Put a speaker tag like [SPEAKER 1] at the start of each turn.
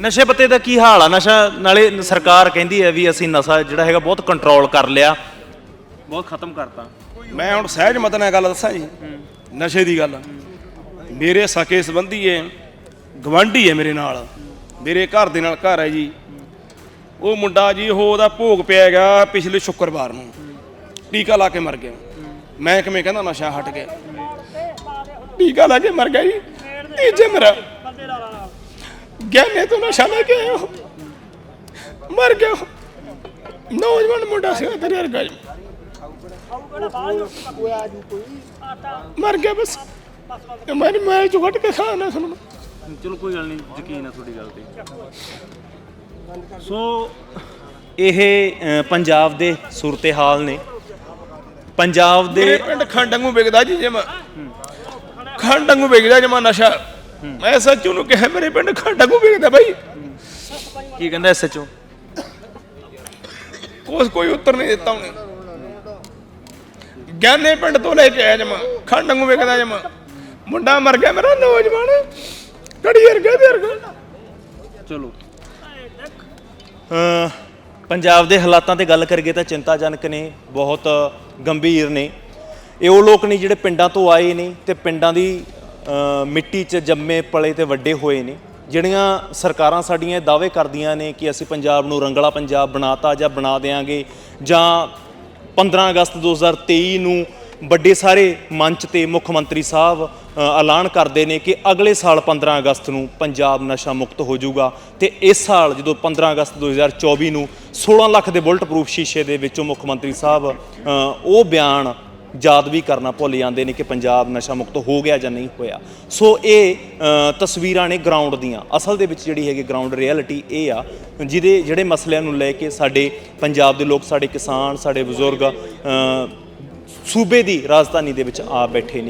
[SPEAKER 1] ਨਸ਼ੇ ਪੱਤੇ ਦਾ ਕੀ ਹਾਲ ਆ? ਨਸ਼ਾ ਨਾਲੇ ਸਰਕਾਰ ਕਹਿੰਦੀ ਹੈ ਵੀ ਅਸੀਂ ਨਸ਼ਾ ਜਿਹੜਾ ਹੈਗਾ ਬਹੁਤ ਕੰਟਰੋਲ ਕਰ ਲਿਆ। ਬਹੁਤ ਖਤਮ ਕਰਤਾ।
[SPEAKER 2] ਮੈਂ ਹੁਣ ਸਹਿਜ ਮਤ ਨਾਲ ਗੱਲ ਦੱਸਾਂ ਜੀ। ਨਸ਼ੇ ਦੀ ਗੱਲ। ਮੇਰੇ ਸਕੇ ਸੰਬੰਧੀ ਏ ਗਵਾਂਢੀ ਏ ਮੇਰੇ ਨਾਲ। ਮੇਰੇ ਘਰ ਦੇ ਨਾਲ ਘਰ ਹੈ ਜੀ। ਉਹ ਮੁੰਡਾ ਜੀ, ਉਹ ਉਹਦਾ ਭੋਗ ਪਿਆ ਹੈਗਾ ਪਿਛਲੇ ਸ਼ੁੱਕਰਵਾਰ ਨੂੰ। ਟੀਕਾ ਲਾ ਕੇ ਮਰ ਗਿਆ। ਮੈਂ ਕਿਵੇਂ ਕਹਿੰਦਾ ਨਸ਼ਾ ਹਟ ਗਿਆ। ਟੀਕਾ ਲਾ ਕੇ ਮਰ ਗਿਆ ਜੀ। ਤੀਜੇ ਮੇਰਾ ਗਿਆਨੇ ਤੋਂ ਨਸ਼ਾ ਲੈ ਕੇ ਆਇਆ ਉਹ। ਮਰ ਗਿਆ ਉਹ। ਨੌਜਵਾਨ ਮੁੰਡਾ ਸੀ ਤੇਰੇ ਵਰਗਾ ਜੀ ਮਰ ਗਿਆ ਬਸ। ਮੈਂ ਮੈਂ ਚੁਗਟ ਕੇ ਖਾਣਾ ਸੁਣ
[SPEAKER 1] ਚਲੋ ਕੋਈ ਗੱਲ ਨਹੀਂ ਯਕੀਨ ਹੈ ਤੁਹਾਡੀ ਗੱਲ ਤੇ। ਸੋ ਇਹ ਅ, ਪੰਜਾਬ ਦੇ ਸੂਰਤੇ ਹਾਲ ਨੇ। ਪੰਜਾਬ
[SPEAKER 2] ਮੇਰੇ
[SPEAKER 1] ਦੇ
[SPEAKER 2] ਪਿੰਡ ਖੰਡ ਵਾਂਗੂ ਵਿਕਦਾ ਜੀ ਜਮਾ ਖੰਡ ਵਾਂਗੂ ਵਿਕਦਾ ਜਮਾ ਨਸ਼ਾ ਮੈਂ ਸੱਚੂ ਨੂੰ ਕਿਹਾ ਮੇਰੇ ਪਿੰਡ ਖੰਡ ਵਾਂਗੂ ਵਿਕਦਾ ਬਾਈ।
[SPEAKER 1] ਕੀ ਕਹਿੰਦਾ ਐਸਐਚਓ
[SPEAKER 2] ਕੋਸ ਕੋਈ ਉੱਤਰ ਨਹੀਂ ਦਿੱਤਾ ਉਹਨੇ। ਗਿਆਨੇ ਪਿੰਡ ਤੋਂ ਲੈ ਕੇ ਆਇਆ ਜਮਾ ਖੰਡ ਵਾਂਗੂ ਵਿਕਦਾ ਜਮਾ। ਮੁੰਡਾ ਮਰ ਗਿਆ ਮੇਰਾ ਨੌਜਵਾਨ ਕੜੀ ਵਰਗਾ ਤੇ ਵਰਗਾ
[SPEAKER 1] ਚਲੋ। ਪੰਜਾਬ ਦੇ ਹਾਲਾਤਾਂ ਤੇ ਗੱਲ ਕਰੀਏ ਤਾਂ ਚਿੰਤਾਜਨਕ ਨੇ ਬਹੁਤ ਗੰਭੀਰ ਨੇ। ਇਹ ਉਹ ਲੋਕ ਨੇ ਜਿਹੜੇ ਪਿੰਡਾਂ ਤੋਂ ਆਏ ਨੇ ਤੇ ਪਿੰਡਾਂ ਦੀ ਮਿੱਟੀ 'ਚ ਜੰਮੇ ਪਲੇ ਤੇ ਵੱਡੇ ਹੋਏ ਨੇ, ਜਿਹੜੀਆਂ ਸਰਕਾਰਾਂ ਸਾਡੀਆਂ ਦਾਅਵੇ ਕਰਦੀਆਂ ਨੇ ਕਿ ਅਸੀਂ ਪੰਜਾਬ ਨੂੰ ਰੰਗਲਾ ਪੰਜਾਬ ਬਣਾਤਾ ਜਾਂ ਬਣਾ ਦੇਾਂਗੇ ਜਾਂ 15 ਅਗਸਤ 2023 ਨੂੰ ਵੱਡੇ ਸਾਰੇ ਮੰਚ ਤੇ ਮੁੱਖ ਮੰਤਰੀ ਸਾਹਿਬ ਐਲਾਨ ਕਰਦੇ ਨੇ ਕਿ ਅਗਲੇ ਸਾਲ 15 ਅਗਸਤ ਨੂੰ ਪੰਜਾਬ ਨਸ਼ਾ ਮੁਕਤ ਹੋ ਜਾਊਗਾ ਤੇ ਇਸ ਸਾਲ ਜਦੋਂ 15 ਅਗਸਤ 2024 ਨੂੰ 16 ਲੱਖ ਦੇ ਬੁਲਟ ਪ੍ਰੂਫ ਸ਼ੀਸ਼ੇ ਦੇ ਵਿੱਚੋਂ ਮੁੱਖ ਮੰਤਰੀ ਸਾਹਿਬ ਉਹ ਬਿਆਨ ਯਾਦ ਵੀ ਕਰਨਾ ਭੁੱਲ ਜਾਂਦੇ ਨੇ ਕਿ ਪੰਜਾਬ ਨਸ਼ਾ ਮੁਕਤ ਹੋ ਗਿਆ ਜਾਂ ਨਹੀਂ ਹੋਇਆ। ਸੋ ਇਹ ਤਸਵੀਰਾਂ ਨੇ ਗਰਾਊਂਡ ਦੀਆਂ। ਅਸਲ ਦੇ ਵਿੱਚ ਜਿਹੜੀ ਹੈਗੀ ਗਰਾਊਂਡ ਰਿਐਲਿਟੀ ਇਹ ਆ, ਜਿਹਦੇ, ਜਿਹੜੇ ਮਸਲਿਆਂ ਨੂੰ ਲੈ ਕੇ ਸਾਡੇ ਪੰਜਾਬ ਦੇ ਲੋਕ, ਸਾਡੇ ਕਿਸਾਨ, ਸਾਡੇ ਬਜ਼ੁਰਗ ਸੂਬੇ ਦੀ ਰਾਜਧਾਨੀ ਦੇ ਵਿੱਚ ਆ ਬੈਠੇ ਨੇ।